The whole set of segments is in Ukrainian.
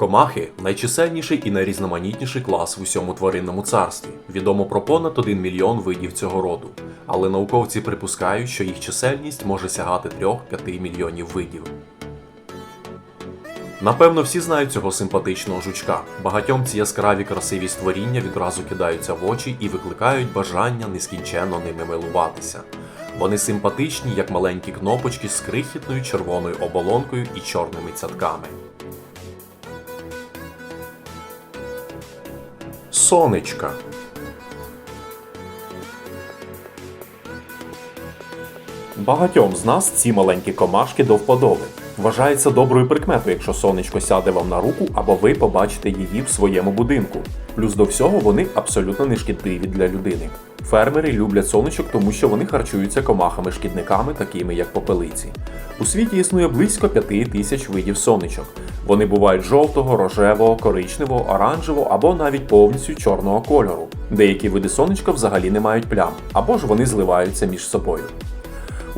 Комахи найчисельніший і найрізноманітніший клас в усьому тваринному царстві. Відомо про понад 1 мільйон видів цього роду. Але науковці припускають, що їх чисельність може сягати 3-5 мільйонів видів. Напевно, всі знають цього симпатичного жучка. Багатьом ці яскраві красиві створіння відразу кидаються в очі і викликають бажання нескінченно ними милуватися. Вони симпатичні, як маленькі кнопочки з крихітною червоною оболонкою і чорними цятками. Сонечка. Багатьом з нас ці маленькі комашки до вподоби. Вважається доброю прикметою, якщо сонечко сяде вам на руку або ви побачите її в своєму будинку. Плюс до всього вони абсолютно не шкідливі для людини. Фермери люблять сонечок, тому що вони харчуються комахами-шкідниками, такими як попелиці. У світі існує близько 5 тисяч видів сонечок. Вони бувають жовтого, рожевого, коричневого, оранжевого або навіть повністю чорного кольору. Деякі види сонечка взагалі не мають плям, або ж вони зливаються між собою.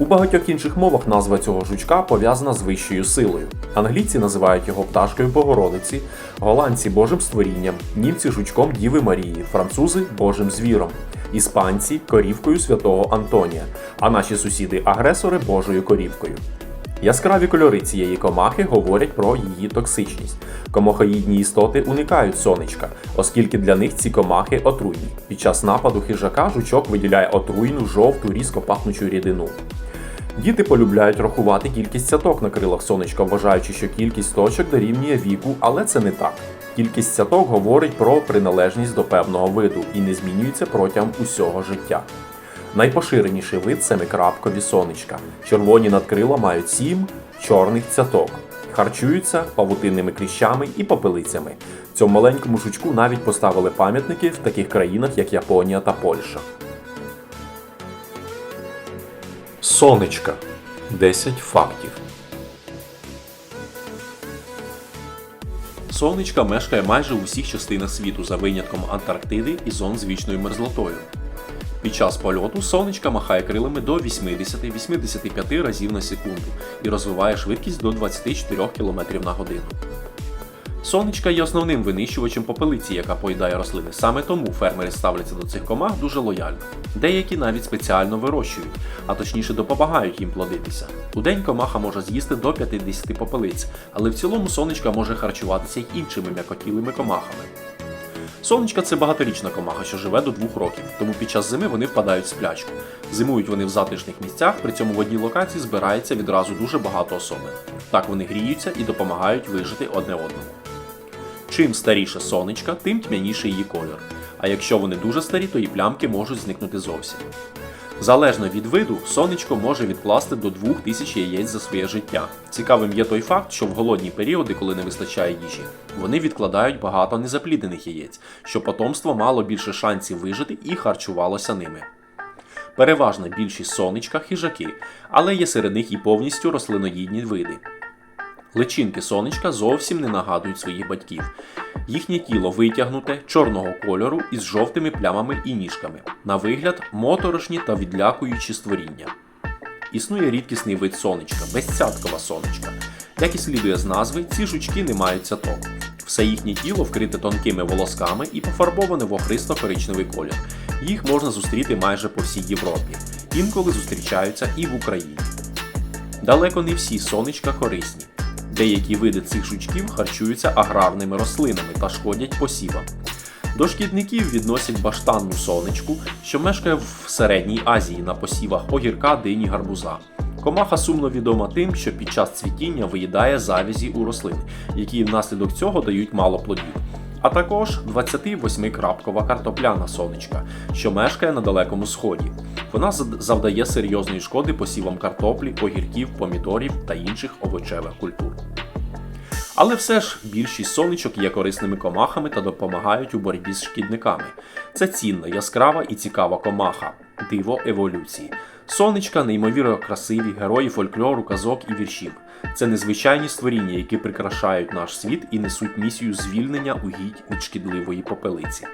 У багатьох інших мовах назва цього жучка пов'язана з вищою силою. Англійці називають його пташкою Богородиці, голландці Божим створінням, німці жучком Діви Марії, французи Божим звіром, іспанці корівкою святого Антонія, а наші сусіди-агресори Божою корівкою. Яскраві кольори цієї комахи говорять про її токсичність. Комахоїдні істоти уникають сонечка, оскільки для них ці комахи отруйні. Під час нападу хижака жучок виділяє отруйну жовту різко пахнучу рідину. Діти полюбляють рахувати кількість цяток на крилах сонечка, вважаючи, що кількість точок дорівнює віку, але це не так. Кількість цяток говорить про приналежність до певного виду і не змінюється протягом усього життя. Найпоширеніший вид семикрапкові сонечка. Червоні надкрила мають сім чорних цяток. Харчуються павутинними кліщами і попелицями. Цьому маленькому жучку навіть поставили пам'ятники в таких країнах, як Японія та Польща. Сонечка. 10 фактів. Сонечка мешкає майже у всіх частинах світу за винятком Антарктиди і зон з вічною мерзлотою. Під час польоту сонечка махає крилами до 80-85 разів на секунду і розвиває швидкість до 24 км на годину. Сонечка є основним винищувачем попелиці, яка поїдає рослини. Саме тому фермери ставляться до цих комах дуже лояльно. Деякі навіть спеціально вирощують, а точніше допомагають їм плодитися. У день комаха може з'їсти до 50 попелиць, але в цілому сонечка може харчуватися й іншими м'якотілими комахами. Сонечка це багаторічна комаха, що живе до двох років, тому під час зими вони впадають в сплячку. Зимують вони в затишних місцях, при цьому в одній локації збирається відразу дуже багато особин. Так вони гріються і допомагають вижити одне одному. Чим старіше сонечка, тим тьмяніший її кольор. А якщо вони дуже старі, то і плямки можуть зникнути зовсім. Залежно від виду, сонечко може відкласти до 2000 яєць за своє життя. Цікавим є той факт, що в голодні періоди, коли не вистачає їжі, вони відкладають багато незапліднених яєць, щоб потомство мало більше шансів вижити і харчувалося ними. Переважна більшість сонечка хижаки, але є серед них і повністю рослиноїдні види. Личинки сонечка зовсім не нагадують своїх батьків. Їхнє тіло витягнуте, чорного кольору із жовтими плямами і ніжками. На вигляд моторошні та відлякуючі створіння. Існує рідкісний вид сонечка, безцяткова сонечка. Як і слідує з назви, ці жучки не мають цяток. Все їхнє тіло вкрите тонкими волосками і пофарбоване в охристо-коричневий колір. Їх можна зустріти майже по всій Європі. Інколи зустрічаються і в Україні. Далеко не всі сонечка корисні. Деякі види цих жучків харчуються аграрними рослинами та шкодять посівам. До шкідників відносять баштанну сонечку, що мешкає в Середній Азії на посівах огірка, дині, гарбуза. Комаха сумно відома тим, що під час цвітіння виїдає завізі у рослин, які внаслідок цього дають мало плодів. А також 28-крапкова картопляна сонечка, що мешкає на Далекому Сході. Вона завдає серйозної шкоди посівам картоплі, огірків, помідорів та інших овочевих культур. Але все ж більшість сонечок є корисними комахами та допомагають у боротьбі з шкідниками. Це цінна, яскрава і цікава комаха, диво еволюції. Сонечка неймовірно красиві герої фольклору, казок і віршів. Це незвичайні створіння, які прикрашають наш світ і несуть місію звільнення угідь від шкідливої попелиці.